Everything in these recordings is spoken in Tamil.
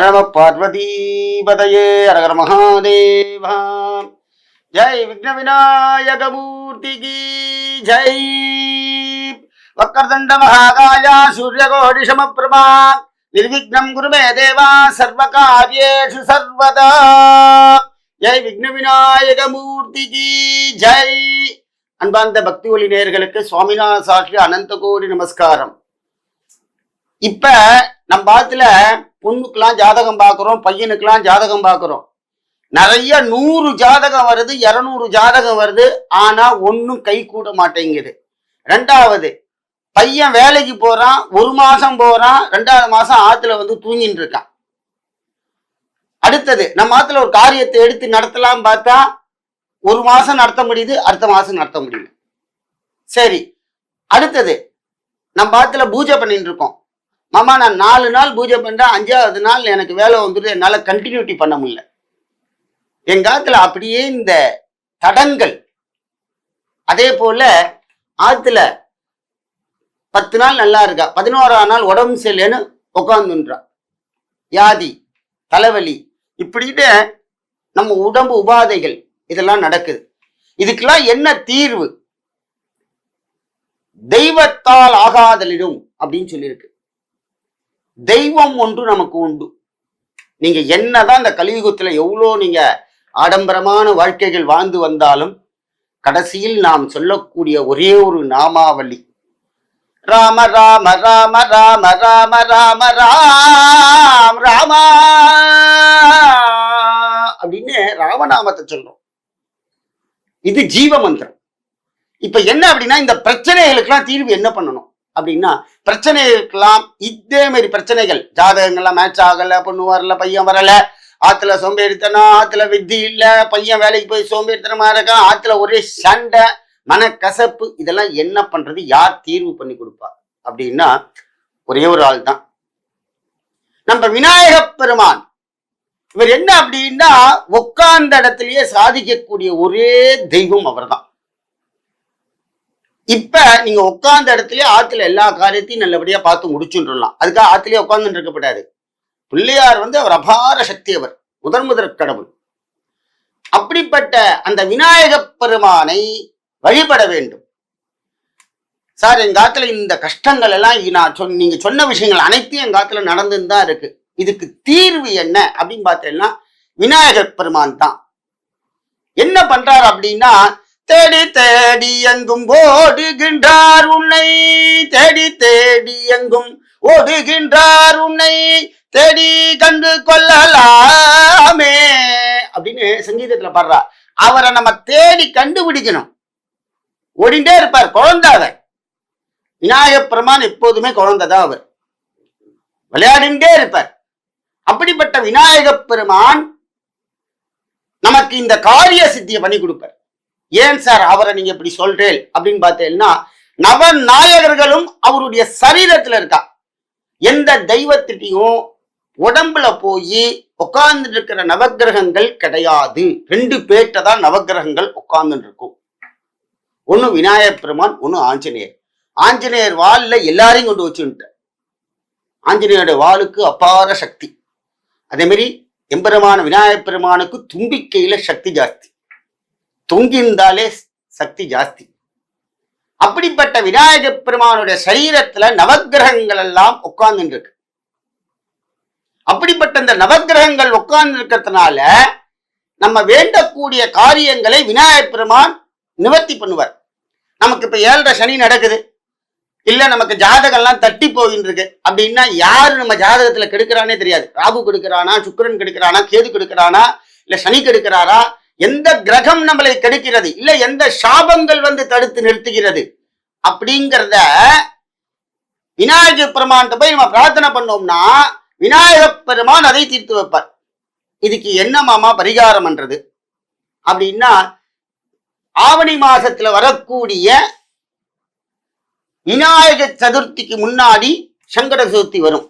நம பார்வதீபதயே அரகர மகாதேவா ஜெய் விக்ன விநாயக மூர்த்திகி ஜெய் வக்கர்தண்ட மகாகாயா சூரியகோடி சமப்பிரபா நிர்விக்னம் குருமே தேவா சர்வ காரியேஷு சர்வதா ஜெய் விக்ன விநாயக மூர்த்திகி ஜெய் அன்பார்ந்த பக்தி ஒளி நேயர்களுக்கு சுவாமிநாத சாஸ்திரி அனந்த கோடி நமஸ்காரம் இப்ப நம்ம பாத்துல பொண்ணுக்கெல்லாம் ஜாதகம் பார்க்குறோம் பையனுக்கெல்லாம் ஜாதகம் பார்க்குறோம். நிறைய நூறு ஜாதகம் வருது இரநூறு ஜாதகம் வருது ஆனா ஒன்றும் கை கூட மாட்டேங்குது. ரெண்டாவது பையன் வேலைக்கு போறான் ஒரு மாசம் போறான் ரெண்டாவது மாசம் ஆத்துல வந்து தூங்கிட்டு இருக்கான் அடுத்தது நம்ம ஆத்துல ஒரு காரியத்தை எடுத்து நடத்தலாம் பார்த்தா ஒரு மாசம் நடத்த முடியுது அடுத்த மாசம் நடத்த முடியல. சரி அடுத்தது நம்ம ஆத்துல பூஜை பண்ணிட்டு இருக்கோம் மாமா நான் நாலு நாள் பூஜை பண்ணுறேன் அஞ்சாவது நாள் எனக்கு வேலை வந்துடுது என்னால் கண்டினியூட்டி பண்ண முடியல. எங்க ஆத்துல அப்படியே இந்த தடங்கள். அதே போல ஆத்துல பத்து நாள் நல்லா இருக்கா? பதினோரா நாள் உடம்பு சரியில்லைன்னு உட்காந்துன்றா வியாதி தலைவலி இப்படிட்டு நம்ம உடம்பு உபாதைகள் இதெல்லாம் நடக்குது. இதுக்கெல்லாம் என்ன தீர்வு? தெய்வத்தால் ஆகாதலிடும் அப்படின்னு சொல்லியிருக்கு. தெய்வம் ஒன்று நமக்கு உண்டு. நீங்க என்னதான் இந்த கலியுகத்துல எவ்வளோ நீங்க ஆடம்பரமான வாழ்க்கைகள் வாழ்ந்து வந்தாலும் கடைசியில் நாம் சொல்லக்கூடிய ஒரே ஒரு நாமாவளி. ராம ராம ராம ராம ராம ராம ராம் ராமா அப்படின்னு ராமநாமத்தை சொல்றோம். இது ஜீவ மந்திரம். இப்ப என்ன அப்படின்னா இந்த பிரச்சனைகளுக்கெல்லாம் தீர்வு என்ன பண்ணணும்? அப்படின்னா பிரச்சனைகளுக்கெல்லாம் இதே மாதிரி பிரச்சனைகள். ஜாதகங்கள்லாம் மேட்ச் ஆகல பொண்ணு வரல பையன் வரல. ஆத்துல சோம்பேறித்தனம் ஆத்துல வித்தி இல்ல பையன் வேலைக்கு போய் சோம்பேறித்தனமா இருக்கான் ஆத்துல ஒரே சண்டை மனக்கசப்பு இதெல்லாம் என்ன பண்றது யார் தீர்வு பண்ணி கொடுப்பா? அப்படின்னா ஒரே ஒரு ஆள் தான். நம்ம விநாயக பெருமான். இவர் என்ன அப்படின்னா உட்கார்ந்த இடத்துலயே சாதிக்கக்கூடிய ஒரே தெய்வம் அவர்தான். இப்ப நீங்க உட்கார்ந்த இடத்துலயே ஆத்துல எல்லா காரியத்தையும் நல்லபடியா பார்த்து முடிச்சுட்டுலாம் அதுக்காக ஆத்துலயே உட்கார்ந்துட்டு இருக்கப்படாது பிள்ளையார் வந்து அவர் அபார சக்தி அவர். முதன் முதற் கடவுள். அப்படிப்பட்ட அந்த விநாயக பெருமானை வழிபட வேண்டும். சார் எங்க ஆத்துல இந்த கஷ்டங்கள் எல்லாம் நான் சொன்ன நீங்க சொன்ன விஷயங்கள் அனைத்தையும் எங்க ஆத்துல நடந்துன்னு தான் இருக்கு. இதுக்கு தீர்வு என்ன அப்படின்னு பார்த்தீங்கன்னா விநாயகர் பெருமான் தான். என்ன பண்றாரு அப்படின்னா தேடி தேடி எங்கும் ஓடுகின்றார் உன்னை. தேடி தேடி எங்கும் ஓடுகின்றார் உன்னை. தேடி கண்டு கொள்ளலாமே. அப்படின்னு சங்கீதத்துல பாடுறா. அவரை நம்ம தேடி கண்டுபிடிக்கணும். ஓடிண்டே இருப்பார் குழந்தாத அவர். பெருமான் எப்போதுமே குழந்தைதான் அவர். விளையாடிண்டே இருப்பார். அப்படிப்பட்ட விநாயகப் பெருமான் நமக்கு இந்த காரிய சித்தியை பண்ணி கொடுப்பார். ஏன் சார் அவரை நீங்க இப்படி சொல்றேன்? அப்படின்னு பார்த்தீங்கன்னா நவநாயகர்களும் அவருடைய சரீரத்துல இருக்கா. எந்த தெய்வத்திட்டையும் உடம்புல போய் உட்கார்ந்து இருக்கிற நவக்கிரகங்கள் கிடையாது. ரெண்டு பேர்கிட்ட தான் நவக்கிரகங்கள் உட்கார்ந்துட்டு இருக்கும் ஒன்னு விநாயகர் பெருமான் ஒன்னு ஆஞ்சநேயர். ஆஞ்சநேயர் வால்ல எல்லாரையும் கொண்டு வச்சுட்டார் ஆஞ்சநேயருடைய வாளுக்கு அபார சக்தி. அதே மாதிரி எம்பெருமான விநாயகர் பெருமானுக்கு தும்பிக்கையில சக்தி ஜாஸ்தி. தொங்கியிருந்தாலே சக்தி ஜாஸ்தி. அப்படிப்பட்ட விநாயக பெருமானுடைய சரீரத்துல நவக்கிரகங்கள் எல்லாம் உட்கார்ந்து இருக்கு அப்படிப்பட்ட இந்த நவக்கிரகங்கள் உட்கார்ந்து இருக்கிறதுனால நம்ம வேண்டக்கூடிய காரியங்களை விநாயகர் பெருமான் நிவர்த்தி பண்ணுவார். நமக்கு இப்ப ஏழரை சனி நடக்குது. இல்ல நமக்கு ஜாதகம்லாம் தட்டி போயின்னு இருக்கு அப்படின்னா யாரு நம்ம ஜாதகத்துல கெடுக்கிறானே தெரியாது. ராகு கெடுக்கிறானா சுக்கரன் கெடுக்கிறானா கேது கெடுக்கிறானா இல்ல சனி கெடுக்கிறாரா எந்த கிரகம் நம்மளை கெடுக்கிறது? இல்ல எந்த சாபங்கள் வந்து தடுத்து நிறுத்துகிறது? அப்படிங்கிறத விநாயகர் பெருமான் போய் நம்ம பிரார்த்தனை பண்ணோம்னா விநாயக பெருமான் அதை தீர்த்து வைப்பார். இதுக்கு என்ன மாமா பரிகாரம் பண்றது அப்படின்னா ஆவணி மாசத்துல வரக்கூடிய விநாயக சதுர்த்திக்கு முன்னாடி சங்கட சதுர்த்தி வரும்.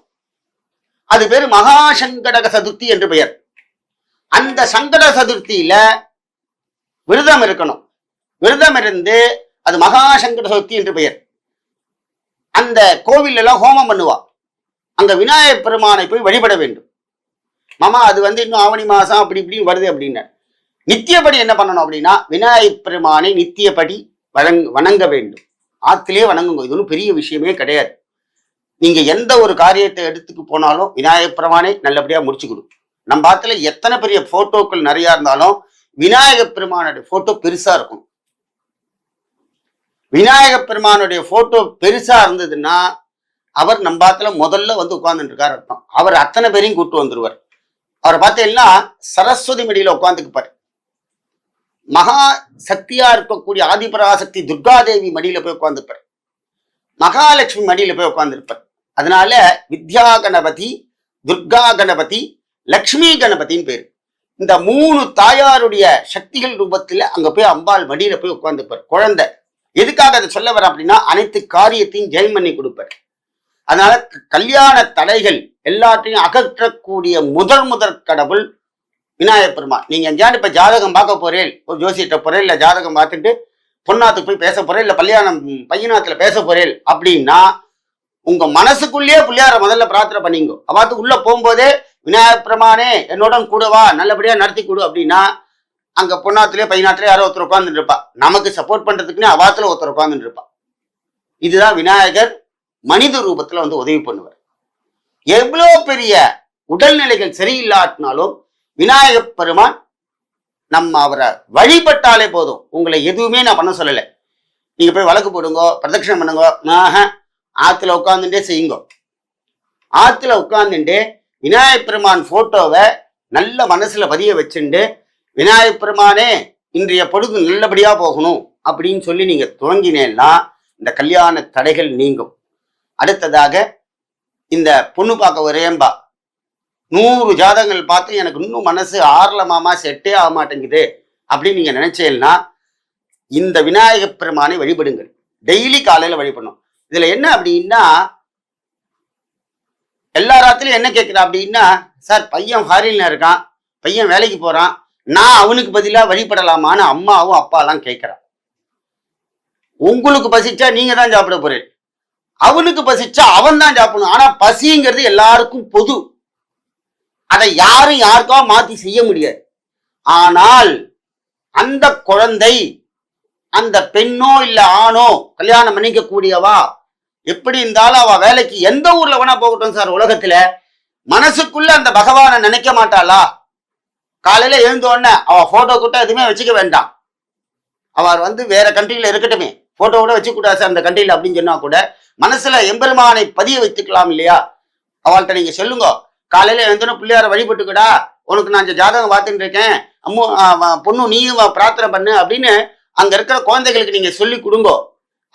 அது பேர் மகா சங்கடக சதுர்த்தி என்று பெயர். அந்த சங்கட சதுர்த்தியில விரதம் இருக்கணும். விரதம் இருந்து அது மகா சங்கட சதுர்த்தி என்று பெயர். அந்த கோவில் எல்லாம் ஹோமம் பண்ணுவா. அங்க விநாயகர் பெருமானை போய் வழிபட வேண்டும். மாமா அது வந்து இன்னும் ஆவணி மாசம் அப்படி இப்படின்னு வருது அப்படின்னு நித்தியப்படி என்ன பண்ணணும் அப்படின்னா விநாயகர் பெருமானை நித்தியப்படி வழங் வணங்க வேண்டும். ஆத்திலே வணங்குங்க. இது ஒன்றும் பெரிய விஷயமே கிடையாது. நீங்க எந்த ஒரு காரியத்தை எடுத்துக்கு போனாலும் விநாயகர் பெருமானை நல்லபடியா முடிச்சு கொடுக்கும் நம்ம ஆத்துல எத்தனை பெரிய போட்டோக்கள் நிறைய இருந்தாலும் விநாயக பெருமானுடைய போட்டோ பெருசா இருக்கும். விநாயக பெருமானுடைய போட்டோ பெருசா இருந்ததுன்னா அவர் நம்ம ஆத்துல முதல்ல வந்து உட்கார்ந்துட்டு இருக்காரு அர்த்தம். அவர் அத்தனை பேரையும் கூட்டு வந்துருவார். அவரை பார்த்தீங்கன்னா சரஸ்வதி மடியில உட்காந்துக்குப்பார் மகா சக்தியா இருக்கக்கூடிய ஆதிபராசக்தி துர்காதேவி மடியில போய் உட்காந்துப்பார் மகாலட்சுமி மடியில போய் உட்காந்துருப்பார் அதனால வித்யா கணபதி துர்கா கணபதி லக்ஷ்மி கணபதின்னு பேர். இந்த மூணு தாயாருடைய சக்திகள் ரூபத்தில் அங்க போய் அம்பாள் மடியில போய் உட்கார்ந்துப்பார். குழந்தை. எதுக்காக அதை சொல்ல வர அப்படின்னா அனைத்து காரியத்தையும் ஜெயம் பண்ணி கொடுப்பார். அதனால கல்யாண தடைகள் எல்லாத்தையும் அகற்றக்கூடிய முதல் முதற் கடவுள் விநாயகப் பெருமாள். நீங்க எங்கேயாவது இப்ப ஜாதகம் பார்க்க போறேன் ஒரு ஜோசியிட்ட போறேன் இல்ல ஜாதகம் பார்த்துட்டு பொன்னாத்துக்கு போய் பேச போறேன் இல்ல கல்யாணம் பையனாத்துல பேச போறேன் அப்படின்னா உங்க மனசுக்குள்ளேயே பிள்ளையார முதல்ல பிரார்த்தனை பண்ணிங்க. அவாத்துக்கு உள்ள போகும்போதே விநாயகப் பெருமானே என்னோட கூட வா நல்லபடியா நடத்தி கொடு அப்படின்னா அங்க பொன்னாத்துலயே பையனாத்துலயே யாரோ ஒருத்தர் உட்கார்ந்துட்டு இருப்பா நமக்கு சப்போர்ட் பண்றதுக்குன்னு அவாத்துல ஒருத்தர் உட்கார்ந்துட்டு இருப்பா இதுதான் விநாயகர் மனித ரூபத்துல வந்து உதவி பண்ணுவார். எவ்வளோ பெரிய உடல்நிலைகள் சரியில்லாட்டினாலும் விநாயகப் பெருமான் நம்ம அவரை வழிபட்டாலே போதும். உங்களை எதுவுமே நான் பண்ண சொல்லலை. நீங்க போய் வழக்கு போடுங்கோ பிரதட்சிணம் பண்ணுங்க ஆஹ, ஆத்துல உட்காந்துட்டே செய்யுங்க. ஆத்துல உட்காந்துட்டே விநாயகப் பெருமான் போட்டோவை நல்ல மனசுல பதிய வச்சுண்டு விநாயகப் பெருமானே இன்றைய பொழுது நல்லபடியா போகணும் அப்படின்னு சொல்லி நீங்க துவங்கினேன்னா இந்த கல்யாண தடைகள் நீங்கும். அடுத்ததாக இந்த பொண்ணு பார்க்க ஒரேம்பா. நூறு ஜாதகங்கள் பார்த்து எனக்கு இன்னும் மனசு ஆறல மாமா செட்டே ஆக மாட்டேங்குது அப்படின்னு நீங்க நினைச்சேன்னா இந்த விநாயகப் பெருமானை வழிபடுங்கள். டெய்லி காலையில வழிபடணும். இதுல என்ன அப்படின்னா எல்லா ராத்திரியும் என்ன கேட்குறா அப்படின்னா சார் பையன் ஃபாரின்ல இருக்கான். பையன் வேலைக்கு போறான். நான் அவனுக்கு பதிலாக வழிபடலாமான்னு அம்மாவும் அப்பாலாம் கேட்குறான் உங்களுக்கு பசிச்சா நீங்க தான் சாப்பிட போறீங்க. அவனுக்கு பசிச்சா அவன் தான் சாப்பிடணும். ஆனா பசிங்கிறது எல்லாருக்கும் பொது. அதை யாரும் யாருக்கா மாத்தி செய்ய முடியாது. ஆனால் அந்த குழந்தை அந்த பெண்ணோ இல்ல ஆணோ கல்யாணம் பண்ணிக்க கூடியவா எப்படி இருந்தாலும் அவ வேலைக்கு எந்த ஊர்ல வேணா போகட்டும் சார் உலகத்துல. மனசுக்குள்ள அந்த பகவானை நினைக்க மாட்டாளா? காலையில எழுந்த உடனே அவ போட்டோ கூட எதுவுமே வச்சுக்க வேண்டாம். அவர் வந்து வேற கண்ட்ரில இருக்கட்டுமே. போட்டோ கூட வச்சுக்கூடாது சார் அந்த கண்ட்ரில அப்படின்னு சொன்னா கூட மனசுல எம்பெருமானை பதிய வைத்துக்கலாம் இல்லையா? அவள்கிட்ட நீங்க சொல்லுங்க. காலையில எழுந்தோன்னு பிள்ளையார வழிபட்டுக்கடா. உனக்கு நான் ஜாதகம் பார்த்துட்டு இருக்கேன். அம்மு பொண்ணு நீயும் பிரார்த்தனை பண்ணு அப்படின்னு அங்க இருக்கிற குழந்தைகளுக்கு நீங்க சொல்லி கொடுங்கோ.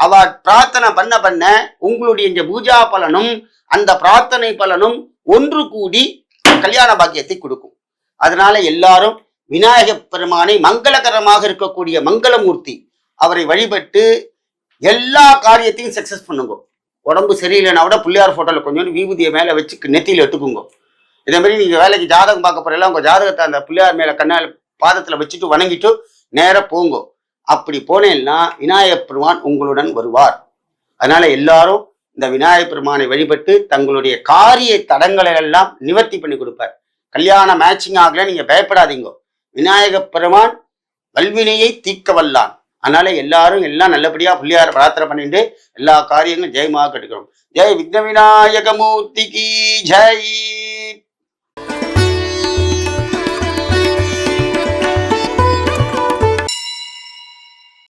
அவ பிரார்த்தனை பண்ண பண்ண உங்களுடைய இந்த பூஜா பலனும் அந்த பிரார்த்தனை பலனும் ஒன்று கூடி கல்யாண பாக்கியத்தை கொடுக்கும். அதனால எல்லாரும் விநாயக பெருமானை மங்களகரமாக இருக்கக்கூடிய மங்களமூர்த்தி அவரை வழிபட்டு எல்லா காரியத்தையும் சக்சஸ் பண்ணுங்க. உடம்பு சரியில்லைன்னா கூட பிள்ளையார் ஃபோட்டோவில் கொஞ்சம் விபூதியை மேலே வச்சு நெத்தியில் எடுத்துக்குங்க. இதே மாதிரி நீங்கள் வேலைக்கு ஜாதகம் பார்க்க போறீங்களா உங்கள் ஜாதகத்தை அந்த பிள்ளையார் மேலே கண்ணால் பாதத்தில் வச்சுட்டு வணங்கிட்டு நேராக போங்க. அப்படி போனேன்னா விநாயகப் பெருமான் உங்களுடன் வருவார். அதனால எல்லாரும் இந்த விநாயகப் பெருமானை வழிபட்டு தங்களுடைய காரிய தடங்களை எல்லாம் நிவர்த்தி பண்ணி கொடுப்பார். கல்யாண மேட்சிங் ஆகல நீங்க பயப்படாதீங்க. விநாயகப் பெருமான் வல்வினையை தீர்க்க வல்லான். அதனால எல்லாரும் எல்லாம் நல்லபடியா பிள்ளையார பிரார்த்தனை பண்ணிட்டு எல்லா காரியங்களும் ஜெயமாக கட்டுக்கிறோம் ஜெய் விக்ன விநாயக கி ஜெய்!